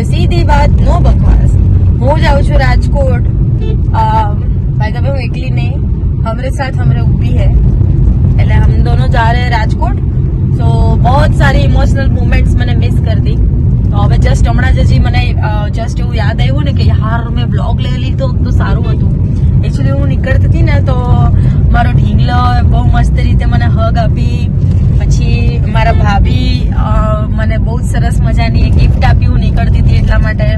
અને સીધી વાત નો બકવાસ. હું જાઉં છું રાજકોટ. ભાઈ તમે હું એકલી નહીં. હમરે સાથ હમરે ઊભી હે. એટલે હમ દોનો જા રહે રાજકોટ. સો બહુ સારી ઇમોશનલ મુમેન્ટ્સ મને મિસ કરતી તો હવે જસ્ટ હમણાં જ હજી મને જસ્ટ એવું યાદ આવ્યું ને કે યાર, મેં બ્લોગ લઈ લીધો, તો સારું હતું. એકચ્યુઅલી હું નીકળતી હતી ને, તો મારો ઢીંગલો બહુ મસ્ત રીતે મને હગ આપી. પછી મારા ભાભી મને બહુ જ સરસ મજાની ગિફ્ટ આપી, હું નીકળતી હતી એટલા માટે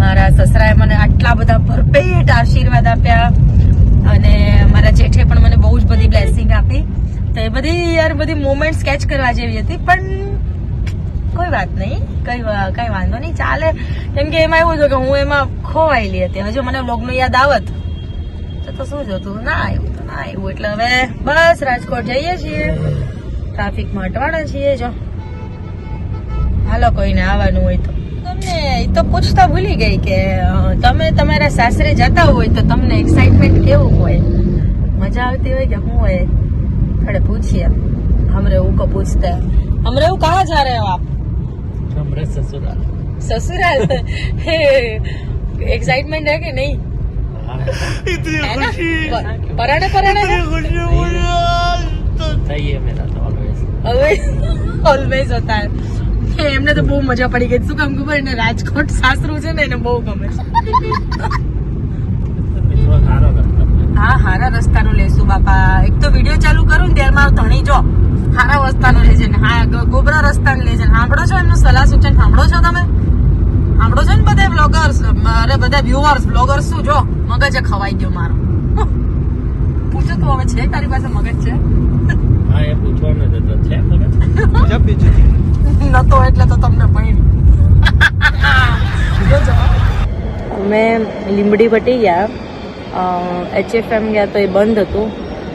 મારા સસરાએ મને આટલા બધા ભરપેટ આશીર્વાદ આપ્યા અને મારા જેઠે પણ મને બહુ જ બધી બ્લેસિંગ આપી. તો એ બધી યાર, બધી મોમેન્ટ સ્કેચ કરવા જેવી હતી, પણ કોઈ વાત નહીં, કઈ કઈ વાંધો નહીં, ચાલે. કેમ કે એમાં એવું હતું કે હું એમાં ખોવાયેલી હતી. હજુ મને બ્લોગનું યાદ આવત, તો શું જોતું? ના આવ્યું ના આવ્યું એટલે હવે બસ રાજકોટ જઈએ છીએ. ટ્રાફિકમાં અટવાણા છીએ, જો. હાલો કોઈને આવવાનું હોય તો તમને એ તો પૂછતા ભૂલી ગઈ કે અ, તમે તમારા સાસરે જતા હોય તો તમને એક્સાઇટમેન્ટ કેવું હોય મજા આવતી હોય કે શું હોય खड़े पूछिए हमरे वो को पूछते हैं हमरे वो कहाँ जा रहे हो आप हमारे ससुराल ससुराल एक्साइटमेंट है कि नहीं है ना प- पराठे पराठे है सही है मेरा तो ऑलवेज હવે ઓલવેઝ હોતા હે એમને તો બહુ મજા પડી ગઈ. શું કામ ખબર? એને રાજકોટ સાસરું છે ને, એને બહુ ગમે છે. હા, હારા રસ્તાનું લેશું, બાપા. એક તો વીડિયો ચાલુ કરું ને ત્યારે મારો ધણી જો. હારા રસ્તાનો લેજે ને. હા ગોબરા રસ્તાનો લેજે સાંભળો છો એમનું સલાહ સૂચન? સાંભળો છો તમે? સાંભળો છો ને બધા બ્લોગર્સ અરે, બધા વ્યુઅર્સ બ્લોગર્સ શું? જો, મગજ ખવાઈ ગયો મારો. પૂછો તું હવે છે તારી પાસે મગજ છે? હા, એ પૂછવાનું જ હતું છે મગજ નતો એટલે તો તમને પડી અમે લીંબડી પટી ગયા. એચએફએમ ગયા તો એ બંધ હતું.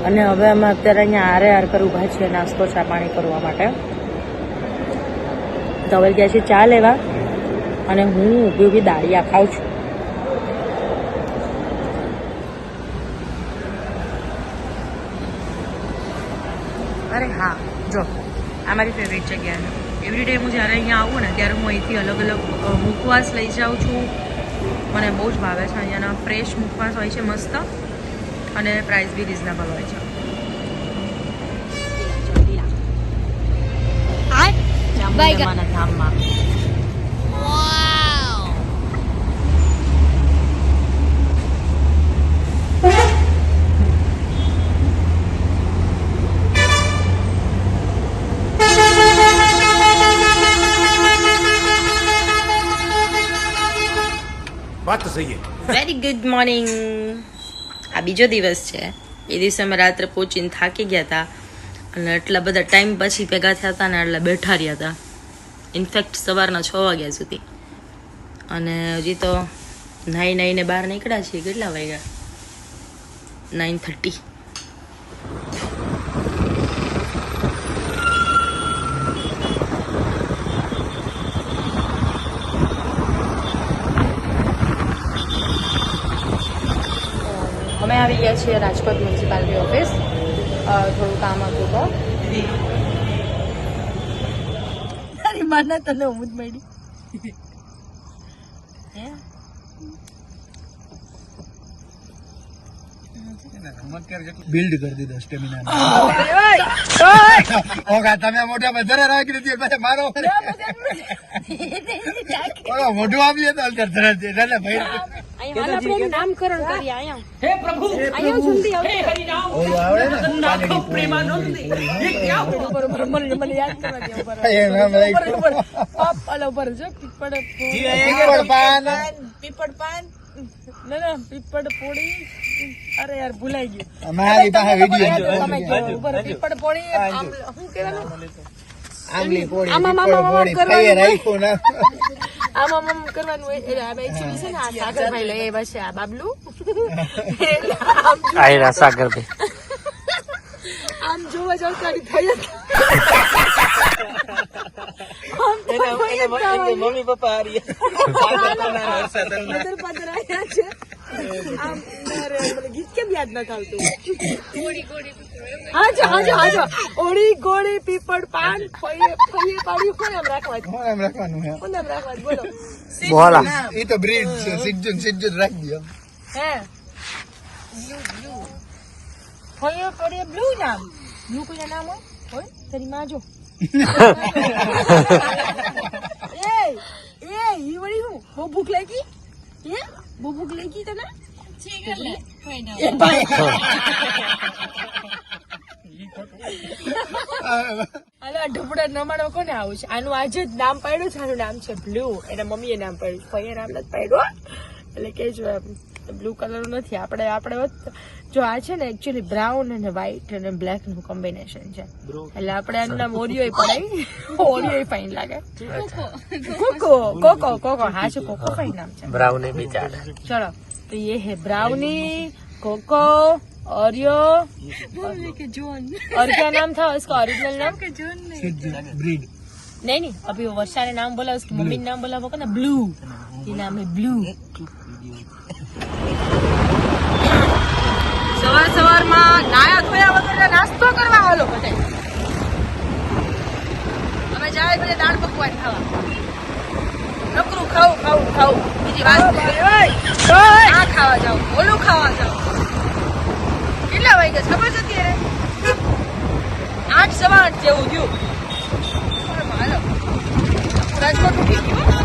અને હવે અમે અત્યારે અહીંયા આરે આર પર ઊભા છીએ નાસ્તો ચા પાણી કરવા માટે. તો હવે ગયા છે ચા લેવા. અને હું ઊભી ઊભી દાળિયા ખાઉં છું. અરે હા જો. આ મારી ફેવરેટ જગ્યા છે. એવરી ડે હું જ્યારે અહીંયા આવું ને ત્યારે હું અહીંથી અલગ અલગ મુખવાસ લઈ જાઉં છું. મને બહુ જ ભાવે છે. અહીંયાના ફ્રેશ મુખવાસ હોય છે મસ્ત અને પ્રાઇસ બી રિઝનેબલ હોય છે. ધામમાં. વાત તો વેરી ગુડ મોર્નિંગ આ બીજો દિવસ છે. એ દિવસે અમે રાત્રે પહોંચીને થાકી ગયા હતા. અને એટલા બધા ટાઈમ પછી ભેગા થયા હતા ને એટલે બેઠા રહ્યા હતા. ઇનફેક્ટ સવારના છ વાગ્યા સુધી. અને હજી તો નાહી નાહીને બહાર નીકળ્યા છીએ. કેટલા વાગ્યા? નાઇન થર્ટી ગયા છીએ રાજકોટ મ્યુનિસિપાલિટી ઓફિસ. થોડું કામ હતું તો. તારી માના તને હું જ મળી બિલ્ડ કરી દીધો સ્ટેમિના! તમે મોટા વધારે જરા રાખી દીધી પછી મારો મોઢું આપીએ તો અંદર. ના, ના, ભાઈ. અહીંયા આપણે નામકરણ કરીએ અહીંયા ઓલું આવડે ને? પાણીની ઉપર ઉપર મને મને યાદ કરવા દે ઉપર. એ નામ ઉપર પાપ અલા ઉપર જો પીપળ પીપળ પાન. પીપળ પાન. ના ના પીપળ પોળી અરે યાર ભૂલાઈ ગયું. મારી પાસે વીડિયો તમે કહો, ઉપર પીપળ પોળી આમ શું કહેવાનું? આમલી રાખ્યું ના આમ આમ આમ કરવાનું હોય. એટલે આ actually છે ને આ સાગરભાઈ લઈ આવ્યા છે આ બાબલું. આયરા સાગર ભાઈ આમ જોવા જાવ તારી થઈ. મમ્મી પપ્પા આ રહ્યા પદર પદર છે. આમ કેમ યાદ નથી આવતું હા? જો હા જો હા જો ઓળી ગોળી પીપળ પાન ફઈએ ફઈએ પાડ્યું કોણ નામ રાખવાનું હે બોલો બોલા બ્લુ નામ બ્લુ કોઈ નામ હોય હોય તારી એ એ, ઈ વળી હું? બહુ ભૂખ લાગી? હે? બહુ ભૂખ લાગી તને નમાડો કોને આવું છે આનું આજે જ નામ પાડ્યું છે આનું નામ છે બ્લુ એના મમ્મીએ નામ પાડ્યું ફઈએ નામ નથી પાડ્યું એટલે કે જો બ્લુ કલર નથી આપણે આપણે વત- જો આ છે ને એકચ્યુઅલી બ્રાઉન અને વ્હાઈટ અને બ્લેક નું કોમ્બિનેશન છે એટલે આપણે આનું નામ ઓરિયો પડાય ઓરિયો ફાઇન લાગે કોકો કોકો કોકો હા છે કોકો ફાઇન નામ છે ब्राउनी बेचारा चलो तो ये है ब्राउनी कोको ओरियो और क्या नाम था उसका ओरिजिनल नाम સિજ્જુન બ્રીડ नहीं नहीं अभी वो वर्षा ने नाम बोला उसकी मम्मी ने नाम बोला वो ना ब्लू ये नाम है ब्लू સવાર સવારમાં નાયા ધોયા વગર નાસ્તો કરવા હાલો બધે. અમે જાય બધે દાળ પકવાન ખાવા. નકરું ખાવું ખાવું ખાવું બીજી વાત આ ખાવા જાવ ઓલું ખાવા જાવ કેટલા વાગ્યા? છે ખબર છે અત્યારે આઠ સવા આઠ જેવું થયું. હાલો રાજકોટ ઉઠી ગયું